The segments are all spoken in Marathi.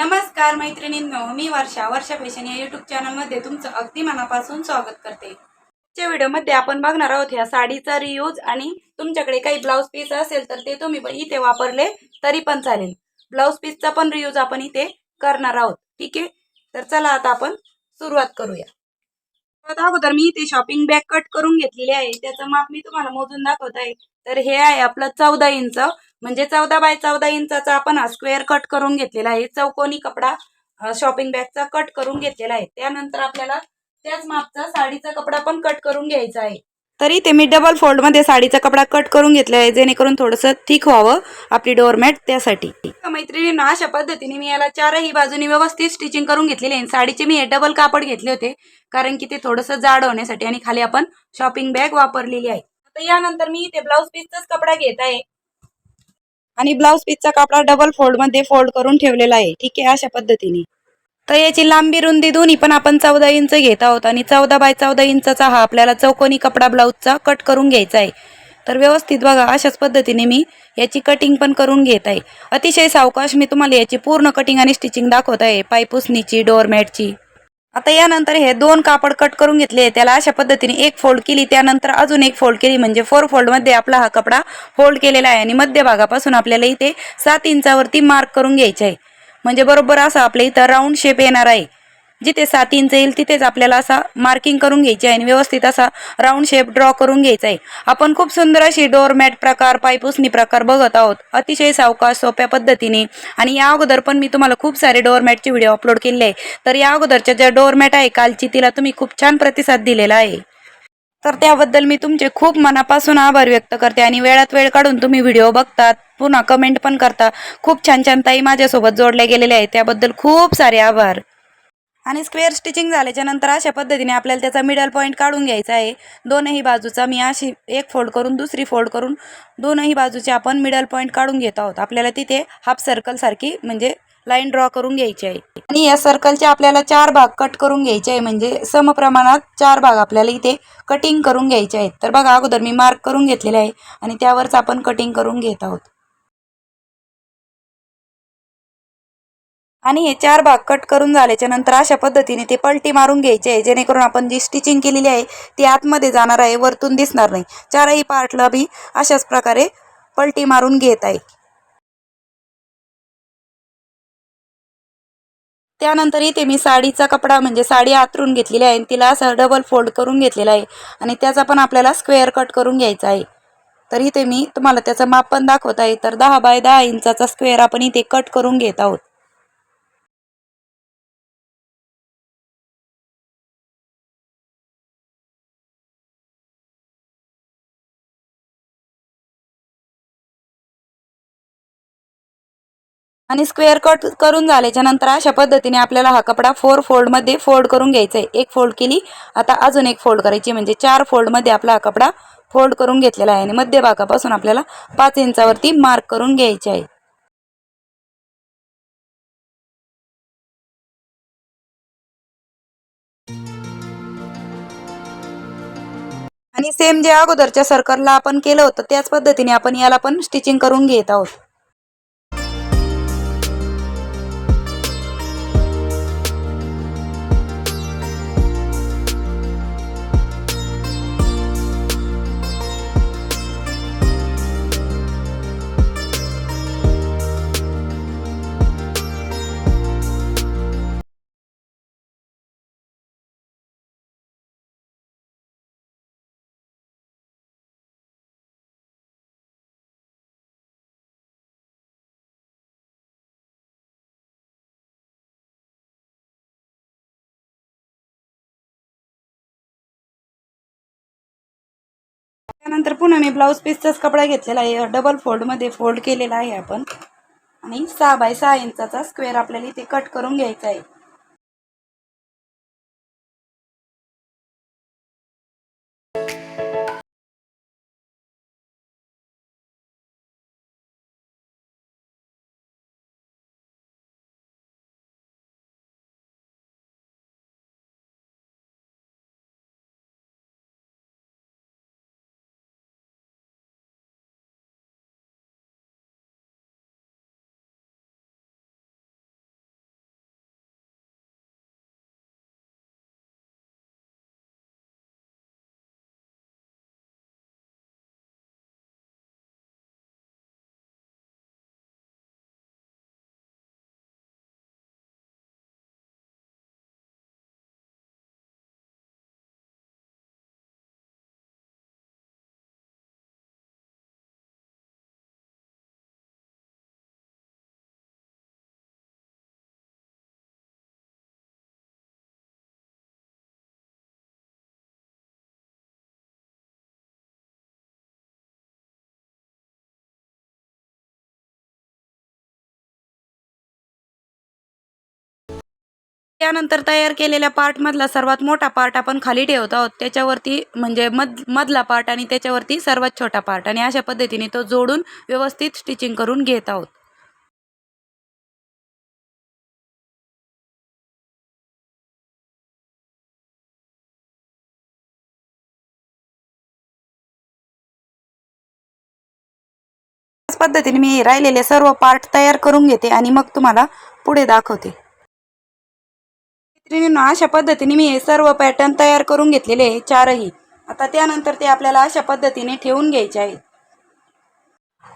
नमस्कार मैत्रिणींनो हो, मी वर्षा. वर्षा फॅशन या युट्यूब चॅनलमध्ये तुमचं अगदी मनापासून स्वागत करते. आजच्या व्हिडिओमध्ये आपण बघणार आहोत ह्या साडीचा रियूज आणि तुमच्याकडे काही ब्लाऊज पीस असेल तर ते तुम्ही पण इथे वापरले तरी पण चालेल. ब्लाऊज पीसचा पण रियूज आपण इथे करणार आहोत. ठीक आहे? तर चला आता आपण सुरुवात करूया. अगोदर मी इथे शॉपिंग बॅग कट करून घेतलेली आहे. त्याचं माप मी तुम्हाला मोजून दाखवत आहे. तर हे आहे आपलं चौदा इंच म्हणजे चौदा बाय चौदा इंचाचा आपण हा स्क्वेअर कट करून घेतलेला आहे. चौकोनी कपडा शॉपिंग बॅगचा कट करून घेतलेला आहे. त्यानंतर आपल्याला त्याच मापचा साडीचा कपडा पण कट करून घ्यायचा आहे. तरी ते मी डबल फोल्डमध्ये साडीचा कपडा कट करून घेतला आहे जेणेकरून थोडंसं थिक व्हावं आपली डोअरमॅट त्यासाठी. मैत्रिणींना अशा पद्धतीने मी याला चारही बाजूनी व्यवस्थित स्टिचिंग करून घेतलेली आहे. साडीचे मी हे डबल कापड घेतले होते कारण की ते थोडंसं जाड होण्यासाठी आणि खाली आपण शॉपिंग बॅग वापरलेली आहे. आता यानंतर मी इथे ब्लाऊज पीसचाच कपडा घेत आहे. आणि ब्लाऊज पीसचा कपडा डबल फोल्डमध्ये फोल्ड करून ठेवलेला आहे. ठीक आहे अशा पद्धतीने. तर याची लांबी रुंदी दोन्ही पण आपण चौदा इंच घेत आहोत आणि चौदा बाय चौदा इंचाचा हा आपल्याला चौकोनी कपडा ब्लाऊजचा कट करून घ्यायचा आहे. तर व्यवस्थित बघा अशाच पद्धतीने मी याची कटिंग पण करून घेत आहे. अतिशय सावकाश मी तुम्हाला याची पूर्ण कटिंग आणि स्टिचिंग दाखवत आहे. पायपुसणीची डोअरमॅटची आता यानंतर हे दोन कापड कट करून घेतले. त्याला अशा पद्धतीने एक फोल्ड केली त्यानंतर अजून एक फोल्ड केली म्हणजे फोर फोल्डमध्ये आपला हा कपडा फोल्ड केलेला आहे आणि मध्यभागापासून आपल्याला इथे सात इंचावरती मार्क करून घ्यायचे आहे. म्हणजे बरोबर असं आपल्या इथं राऊंड शेप येणार आहे. जिथे सात इंच येईल तिथेच आपल्याला असा मार्किंग करून घ्यायची आहे आणि व्यवस्थित असा राऊंड शेप ड्रॉ करून घ्यायचा आहे. आपण खूप सुंदर अशी डोअरमॅट प्रकार पायपुसणी प्रकार बघत आहोत. अतिशय सावकाश सोप्या पद्धतीने. आणि या अगोदर पण मी तुम्हाला खूप सारे डोअरमॅटचे व्हिडिओ अपलोड केले आहे. तर या अगोदरच्या ज्या डोअरमॅट आहे कालची तिला तुम्ही खूप छान प्रतिसाद दिलेला आहे. तर त्याबद्दल मी तुमचे खूप मनापासून आभार व्यक्त करते आणि वेळात वेळ काढून तुम्ही व्हिडिओ बघतात पुन्हा कमेंट पण करता. खूप छान छान ताई माझ्यासोबत जोडल्या गेलेल्या आहेत. त्याबद्दल खूप सारे आभार. आणि स्क्वेअर स्टिचिंग झाल्याच्यानंतर अशा पद्धतीने आपल्याला त्याचा मिडल पॉईंट काढून घ्यायचा आहे. दोनही बाजूचा मी अशी एक फोल्ड करून दुसरी फोल्ड करून दोनही बाजूचे आपण मिडल पॉईंट काढून घेत आहोत. आपल्याला तिथे हाफ सर्कलसारखी म्हणजे लाईन ड्रॉ करून घ्यायची आहे. आणि या सर्कलचे आपल्याला चार भाग कट करून घ्यायचे आहे. म्हणजे समप्रमाणात चार भाग आपल्याला इथे कटिंग करून घ्यायचे आहेत. तर बघा अगोदर मी मार्क करून घेतलेले आहे आणि त्यावरच आपण कटिंग करून घेत आहोत. आणि हे चार भाग कट करून झाल्याच्यानंतर अशा पद्धतीने ते पलटी मारून घ्यायचे आहे जेणेकरून आपण जी स्टिचिंग केलेली आहे ती आतमध्ये जाणार आहे वरतून दिसणार नाही. चारही पार्टला बी अशाच प्रकारे पलटी मारून घेत आहे. त्यानंतर इथे मी साडीचा कपडा म्हणजे साडी आतरून घेतलेली आहे आणि तिला असं डबल फोल्ड करून घेतलेला आहे. आणि त्याचा पण आपल्याला स्क्वेअर कट करून घ्यायचा आहे. तर इथे मी तुम्हाला त्याचं माप पण दाखवत आहे. तर दहा बाय दहा इंचाचा स्क्वेअर आपण इथे कट करून घेत आहोत. आणि स्क्वेअर कट करून झाल्याच्यानंतर अशा पद्धतीने आपल्याला हा कपडा फोर फोल्डमध्ये फोल्ड करून घ्यायचा आहे एक फोल्ड केली आता अजून एक फोल्ड करायची. म्हणजे चार फोल्डमध्ये आपला हा कपडा फोल्ड करून घेतलेला आहे आणि मध्यभागापासून आपल्याला पाच इंचावरती मार्क करून घ्यायचे आहे. आणि सेम जे अगोदरच्या सर्कलला आपण केलं होतं त्याच पद्धतीने आपण याला पण स्टिचिंग करून घेत आहोत. त्यानंतर पुन्हा मी ब्लाऊज पीसचाच कपडा घेतलेला आहे. डबल फोल्डमध्ये फोल्ड केलेला आहे आपण. आणि सहा बाय सहा इंचाचा स्क्वेअर आपल्याला इथे कट करून घ्यायचा आहे. त्यानंतर तयार केलेल्या पार्टमधला सर्वात मोठा पार्ट आपण खाली ठेवत आहोत. त्याच्यावरती म्हणजे मध मधला पार्ट आणि त्याच्यावरती सर्वात छोटा पार्ट आणि अशा पद्धतीने तो जोडून व्यवस्थित स्टिचिंग करून घेत आहोत. पद्धतीने मी राहिलेले सर्व पार्ट तयार करून घेते आणि मग तुम्हाला पुढे दाखवते. मैत्रिणींनो अशा पद्धतीने मी हे सर्व पॅटर्न तयार करून घेतलेले आहे चारही. आता त्यानंतर ते आपल्याला अशा पद्धतीने ठेवून घ्यायचे आहेत.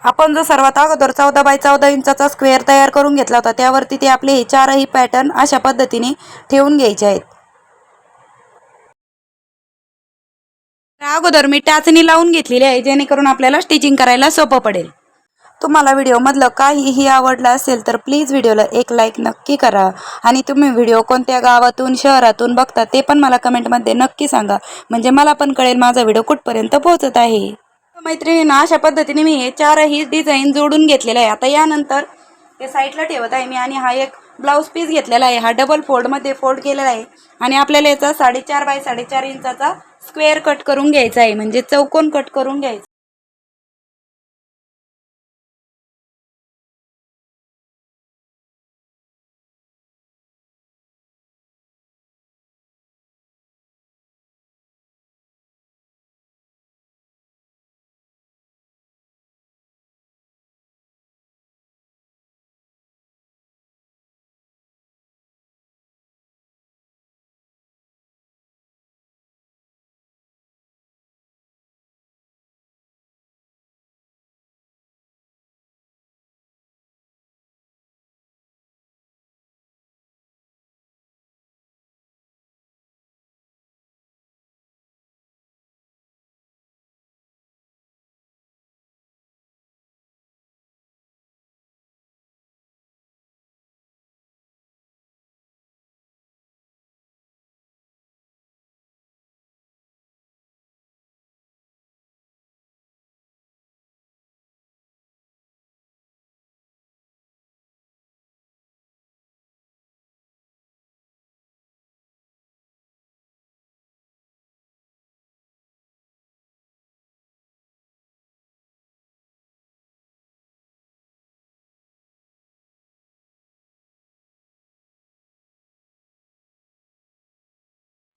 आपण जो सर्वात अगोदर चौदा बाय चौदा इंचाचा स्क्वेअर तयार करून घेतला होता त्यावरती ते आपले हे चारही पॅटर्न अशा पद्धतीने ठेवून घ्यायचे आहेत. अगोदर मी टाचणी लावून घेतलेली आहे जेणेकरून आपल्याला स्टिचिंग करायला सोपं पडेल. तुम्हाला व्हिडिओमधलं काहीही आवडलं असेल तर प्लीज व्हिडिओला एक लाईक नक्की करा. आणि तुम्ही व्हिडिओ कोणत्या गावातून शहरातून बघता ते पण मला कमेंटमध्ये नक्की सांगा. म्हणजे मला पण कळेल माझा व्हिडिओ कुठपर्यंत पोहोचत आहे. मैत्रिणींना अशा पद्धतीने मी हे चारही डिझाईन जोडून घेतलेलं आहे. आता यानंतर ते साईडला ठेवत आहे मी आणि हा एक ब्लाऊज पीस घेतलेला आहे. हा डबल फोल्डमध्ये फोल्ड केलेला आहे. आणि आपल्याला याचा साडेचार बाय साडेचार इंचाचा स्क्वेअर कट करून घ्यायचा आहे. म्हणजे चौकोन कट करून घ्यायचा.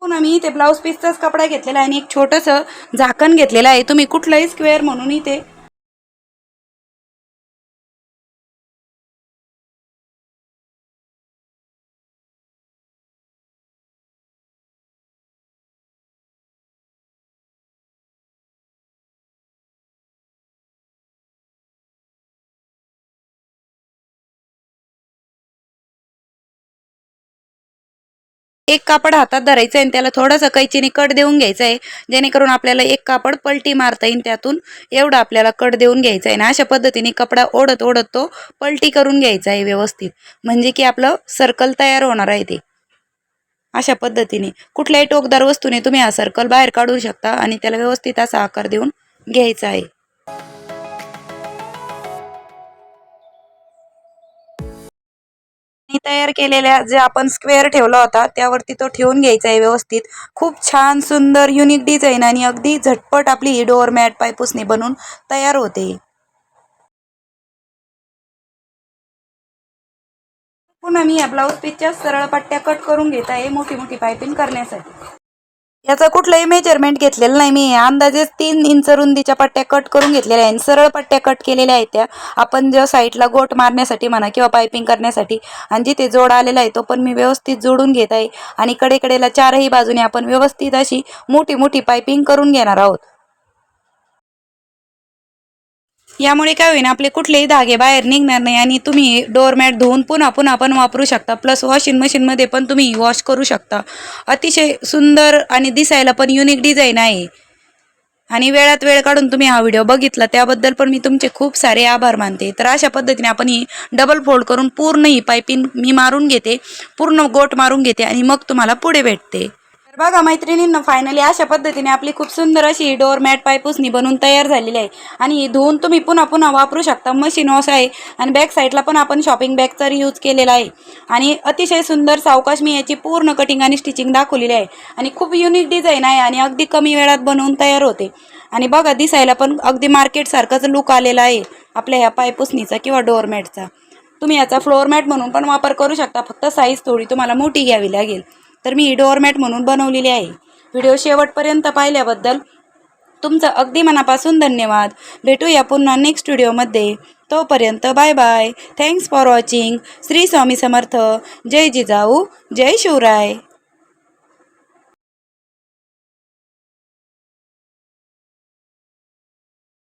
पुन्हा मी इथे ब्लाऊज पीसचाच कपडा घेतलेला आहे आणि एक छोटंसं झाकण घेतलेलं आहे. तुम्ही कुठलंही स्क्वेअर म्हणून इथे एक कापड हातात धरायचं आहे आणि त्याला थोडंसं कैचीने कट देऊन घ्यायचं आहे जेणेकरून आपल्याला एक कापड पलटी मारता येईल त्यातून. एवढं आपल्याला कट देऊन घ्यायचं आहे आणि अशा पद्धतीने कपडा ओढत ओढत तो पलटी करून घ्यायचा आहे व्यवस्थित. म्हणजे की आपलं सर्कल तयार होणार आहे ते. अशा पद्धतीने. कुठल्याही टोकदार वस्तूने तुम्ही हा सर्कल बाहेर काढू शकता आणि त्याला व्यवस्थित असा आकार देऊन घ्यायचा आहे. तयार केलेल्या जे आपण स्क्वेअर ठेवला होता त्यावरती तो ठेवून घ्यायचा आहे व्यवस्थित. खूप छान सुंदर युनिक डिझाईन आणि अगदी झटपट आपली ही डोअर मॅट पायपुसणी बनून तयार होते. पुन्हा मी या ब्लाऊज पीसच्या सरळ पट्ट्या कट करून घेत आहे मोठी मोठी पायपिंग करण्यासाठी. याचं कुठलंही मेजरमेंट घेतलेलं नाही. मी अंदाजेच तीन इंच रुंदीच्या पट्ट्या कट करून घेतलेल्या आहेत. आणि सरळ पट्ट्या कट केलेल्या आहेत त्या. आपण ज्या साईडला गोट मारण्यासाठी म्हणा किंवा पायपिंग करण्यासाठी आणि जिथे जोड आलेला आहे तो पण मी व्यवस्थित जोडून घेत आहे. आणि कडेकडेला चारही बाजूने आपण व्यवस्थित अशी मोठी मोठी पायपिंग करून घेणार आहोत. यामुळे काय होईल आपले कुठलेही धागे बाहेर निघणार नाही आणि तुम्ही डोअरमॅट धुवून पुन्हा पुन्हा पण वापरू शकता. प्लस वॉशिंग मशीनमध्ये पण तुम्ही वॉश करू शकता. अतिशय सुंदर आणि दिसायला पण युनिक डिझाईन आहे. आणि वेळात वेळ काढून तुम्ही हा व्हिडिओ बघितला त्याबद्दल पण मी तुमचे खूप सारे आभार मानते. तर अशा पद्धतीने आपण ही डबल फोल्ड करून पूर्ण ही पायपिंग मी मारून घेते पूर्ण गोट मारून घेते आणि मग तुम्हाला पुढे भेटते. बघा मैत्रिणींना फायनली अशा पद्धतीने आपली खूप सुंदर अशी डोअर मॅट पायपुसणी बनवून तयार झालेली आहे. आणि ही धुवून तुम्ही पुन्हा पुन्हा वापरू शकता. मशीन वॉश आहे. आणि बॅक साईडला पण आपण शॉपिंग बॅगचा यूज केलेला आहे. आणि अतिशय सुंदर सावकाश मी याची पूर्ण कटिंग आणि स्टिचिंग दाखवलेली आहे. आणि खूप युनिक डिझाईन आहे आणि अगदी कमी वेळात बनवून तयार होते. आणि बघा दिसायला पण अगदी मार्केटसारखाच लुक आलेला आहे. आपल्या ह्या पायपुसणीचा किंवा डोअरमॅटचा तुम्ही याचा फ्लोरमॅट म्हणून पण वापर करू शकता. फक्त साईज थोडी तुम्हाला मोठी घ्यावी लागेल. तर मी ही डोअरमॅट म्हणून बनवलेली आहे. व्हिडिओ शेवटपर्यंत पाहिल्याबद्दल तुमचं अगदी मनापासून धन्यवाद. भेटूया पुन्हा नेक्स्ट व्हिडिओमध्ये तोपर्यंत bye bye thanks for watching Shri Swami Samarth. जय जिजाऊ. जय शिवराय.